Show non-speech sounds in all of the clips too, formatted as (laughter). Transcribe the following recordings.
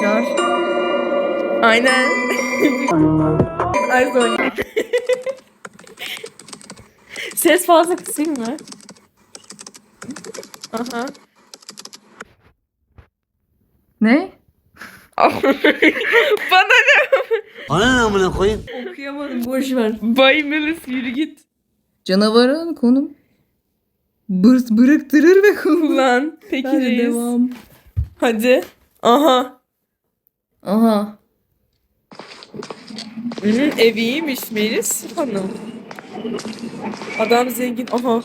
koymuşlar. Aynen. Ay sonra. Ses fazla kısayım mı? Aha. Ne? (laughs) Bana ne? Ana ne amına koyayım? Okuyamadım boş ver. Bay Melis yürü git. Canavarın konum. Bırt bıraktırır ve kullan. Peki Hadi reis. devam. Hadi. Aha. Aha. Hı, ev iyiymiş Melis Hanım. Adam zengin. Aha.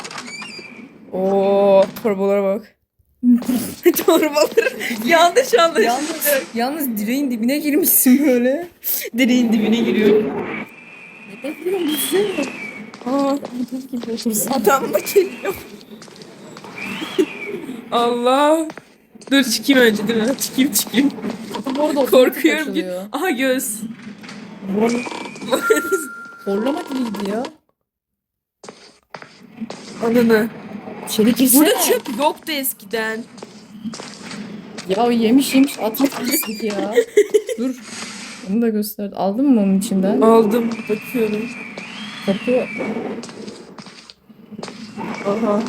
Oo, torbalara bak. (laughs) Torbaları yanlış anlaşıldı. Yalnız, yalnız direğin dibine girmişsin böyle. Direğin dibine giriyor. Aa, adam mı geliyor? (laughs) Allah. Dur çıkayım önce değil mi? Çıkayım çıkayım. Orada Korkuyorum ki. Aha göz. Horlama gibiydi ya. Ananı. Çelik ise. Burada çöp yoktu eskiden. Ya yemiş yemiş atmış pislik ya. (laughs) Dur. Onu da gösterdi. Aldın mı onun içinden? Aldım. Bakıyorum. Kapı. Aha.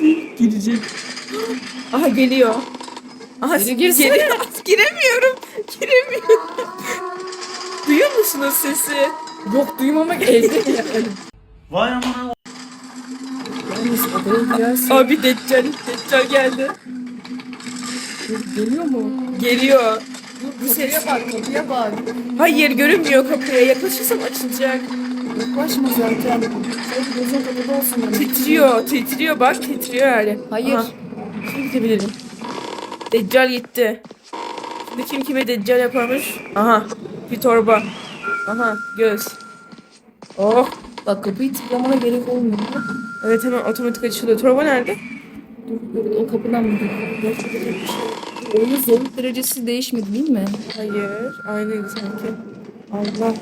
(laughs) Girecek. Aha geliyor. Aha Biri girsene. geliyor. (laughs) Giremiyorum. Giremiyorum. Duyuyor musunuz sesi? Yok duymamak (laughs) elde yani. Vay amına Yalnız odaya girerse Abi Deccal, Deccal geldi. geliyor mu? Geliyor. Bu kapıya bak kapıya bak. Hayır görünmüyor kapıya. Yaklaşırsam açılacak. Yaklaşma zaten. Sen gözün kapıda olsun. Titriyor, titriyor bak titriyor yani. Hayır. Aha. Gidebilirim. Deccal gitti. Şimdi kim kime deccal yaparmış? Aha. Bir torba. Aha göz. Oh. Bak kapıyı tıklamana gerek olmuyor. Evet hemen otomatik açılıyor. Torba nerede? Dur, dur, o kapıdan mı? Onun zorluk derecesi değişmedi değil mi? Hayır. Aynıydı sanki. Allah.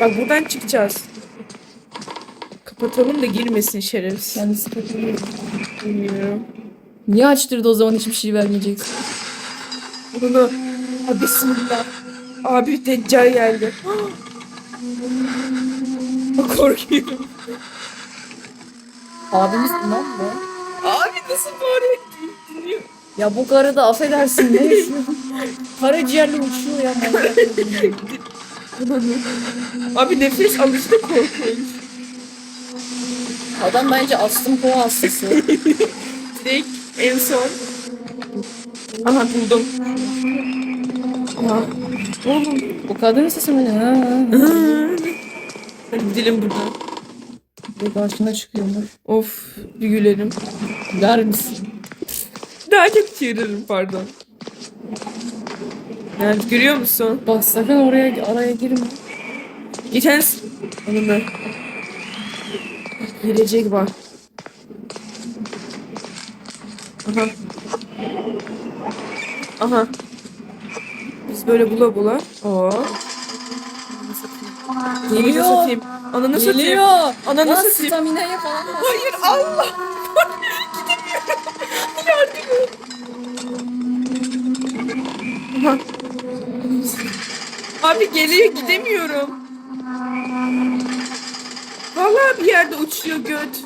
Bak buradan çıkacağız. Kapatalım da girmesin şerefsiz. Kendisi kapıyı. Bilmiyorum. Niye açtırdı o zaman hiçbir şey vermeyeceksin? Bunu. Abi bismillah. Abi deccal geldi. (gasps) Korkuyorum. Abimiz lan mı? Abi nasıl bağırıyor? Dinliyor. Ya bu karı da affedersin ne yaşıyor? Karaciğerle uçuyor ya manyak. (laughs) Abi nefes alışı da korkunç. Adam bence astım kova hastası. (laughs) Direkt en son. Aha buldum. Aha. Oğlum. Bu kadın sesi mi? Ha, ha. Hadi gidelim buradan. Bir karşına çıkıyormuş. Of bir gülerim. Der misin? Daha çok çığırırım pardon. Yani görüyor musun? Bak sakın oraya araya girme. Geçen Onu ben. Girecek bak. Aha. Aha. Biz böyle bula bula. Oo. Satayım. Ananı Geliyor. satayım. Ananı satayım. Geliyor. Ananı satayım. stamina'ya falan. Hayır Allah. Gidemiyorum. (laughs) Yardım et. Aha. Abi geliyor gidemiyorum. Vallahi bir yerde uçuyor göt.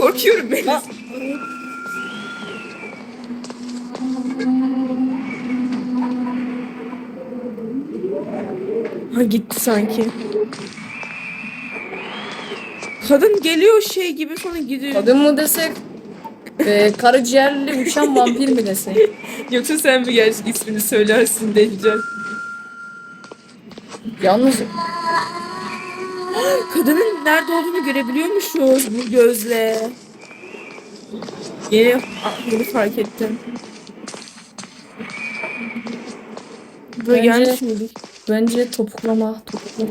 Korkuyorum ben. Ha. Gitti sanki. Kadın geliyor şey gibi sonra gidiyor. Kadın mı desek? E, karaciğerli uçan vampir mi desek? (laughs) Yoksa sen mi gerçek ismini söylersin Deccal? Yalnız Kadının nerede olduğunu görebiliyormuşuz bu gözle. Yeni, ah, yeni fark ettim. Böyle Bence- yanlış mıydık? bence topuklama. Topuklama.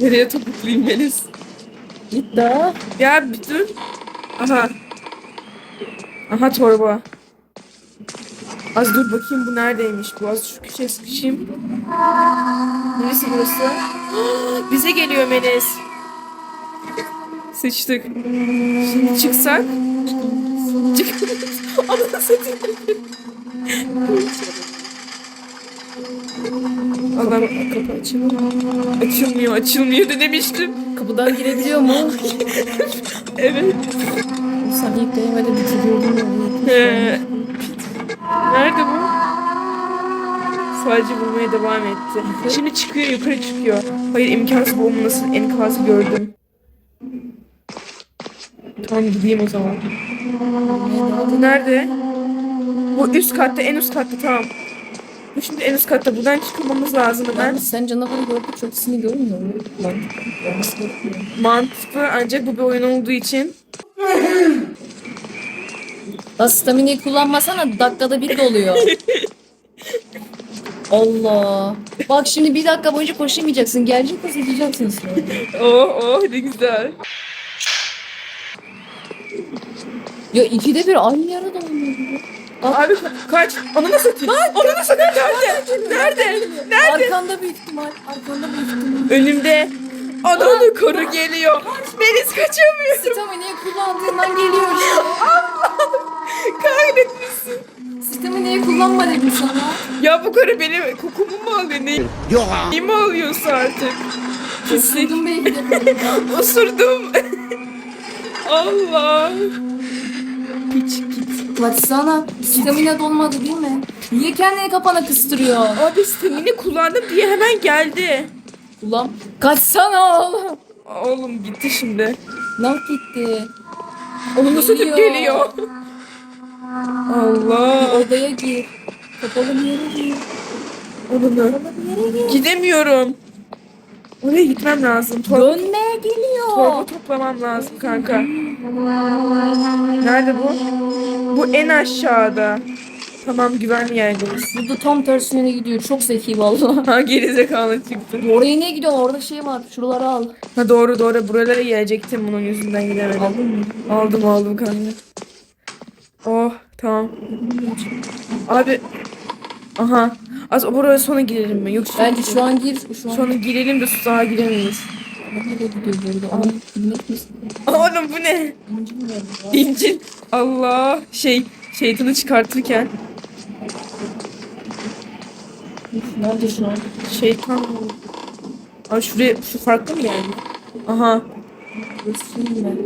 Nereye topuklayayım Melis? Git daha. Ya bir dur. Aha. Aha torba. Az dur bakayım bu neredeymiş bu. Az şu köşeye sıkışayım. Neresi burası? (gasps) Bize geliyor Melis. Sıçtık. Şimdi çıksak. Çık. (laughs) Ananı satayım. Adam kapı açılmıyor. Açılmıyor, açılmıyor da demiştim. Kapıdan girebiliyor mu? (laughs) Evet. Sen ilk denemede bitiriyordun ya. Ee, Sadece bulmaya devam etti. Şimdi çıkıyor, yukarı çıkıyor. Hayır imkansız bu olmasın. Enkazı gördüm. Tamam gideyim o zaman. Bu nerede? Bu üst katta, en üst katta tamam. Bu şimdi en üst katta. Buradan çıkmamız lazım. Ben sen canavarı görmüyor musun? Lan. Nasıl görmüyor? Mantıklı ancak bu bir oyun olduğu için. Lan staminayı kullanmasana dakikada bir doluyor. (laughs) Allah. Bak şimdi bir dakika boyunca koşamayacaksın. Gelecek koşacaksın sonra. Oh oh ne güzel. Ya ikide bir aynı yere doluyor. Abi ka- kaç. Nasıl satayım? Nasıl satayım? Nerede? Nerede? Nerede? Arkanda büyük ihtimal. Arkanda büyük ihtimal. Önümde Adanalı karı geliyor. Melis kaçamıyor. Staminayı kullandığından geliyor işte. (laughs) Kahretmesin. Staminayı kullanma dedim sana. Ya bu karı benim kokumu mu alıyor? Ne, Yok ha. neyi mi alıyorsa artık? Pislik. Isırdım belki de. Osurdum. Allah. Piç git. Baksana. Stamina dolmadı değil mi? Niye kendini kapana kıstırıyor? Abi stamina kullandım diye hemen geldi. Ulan kaçsana oğlum. Oğlum gitti şimdi. Nak gitti. Onu nasıl Geliyor. geliyor? Allah. Odaya gir. Kapalı bir yere gir. Gir. Gidemiyorum. Oraya gitmem lazım. Torba, Dönmeye geliyor. torba toplamam lazım kanka. Nerede bu? Bu en aşağıda. Tamam güvenli yerdeyiz. Burada tam tersi yöne gidiyor. Çok zeki vallahi. (laughs) Ha gerizekalı çıktı. Oraya niye gidiyorsun? Orada şey var. Şuraları al. Ha doğru doğru buralara gelecektim bunun yüzünden gidemedim. Aldın mı? Aldım aldım kanka. Oh tamam. Abi. Aha. Az buraya sonra girelim mi? Yok Bence şu an gir. Şu an. Sonra girelim de tuzağa giremeyiz. Nereye gidiyor misin? Oğlum bu ne? İnci mi? İncil. Allah. Şey şeytanı çıkartırken. Nerede şu an? Şeytan. Aa şuraya şu farklı mı yani? Aha. Ben.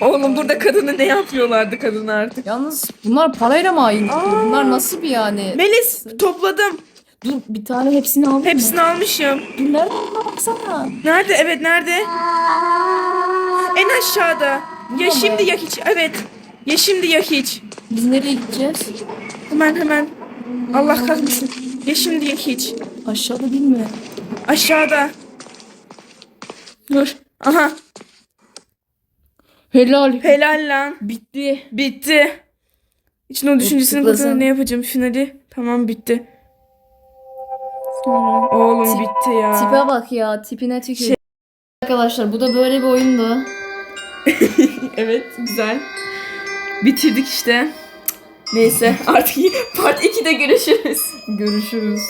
Oğlum burada kadını ne yapıyorlardı kadına artık? Yalnız bunlar parayla mı ayin? Aa. Bunlar nasıl bir yani? Melis topladım. Dur bir tane hepsini aldın mı? Hepsini almışım. Dur nerede buna baksana. Nerede? Evet nerede? En aşağıda. Burada ya mı? şimdi ya hiç. Evet. Ya şimdi ya hiç. Biz nereye gideceğiz? Hemen hemen. Allah kahretsin. Ya şimdi ya hiç. Aşağıda değil mi? Aşağıda. Dur. Aha. Helal. Helal lan. Bitti. Bitti. İçin o düşüncesini kurtarın ne yapacağım finali. Tamam bitti. Sonra. Oğlum Tip- bitti ya. Tipe bak ya. Tipine tükür. Arkadaşlar bu da böyle bir oyundu. (laughs) Evet güzel. Bitirdik işte. Neyse artık (laughs) part 2'de görüşürüz. Görüşürüz.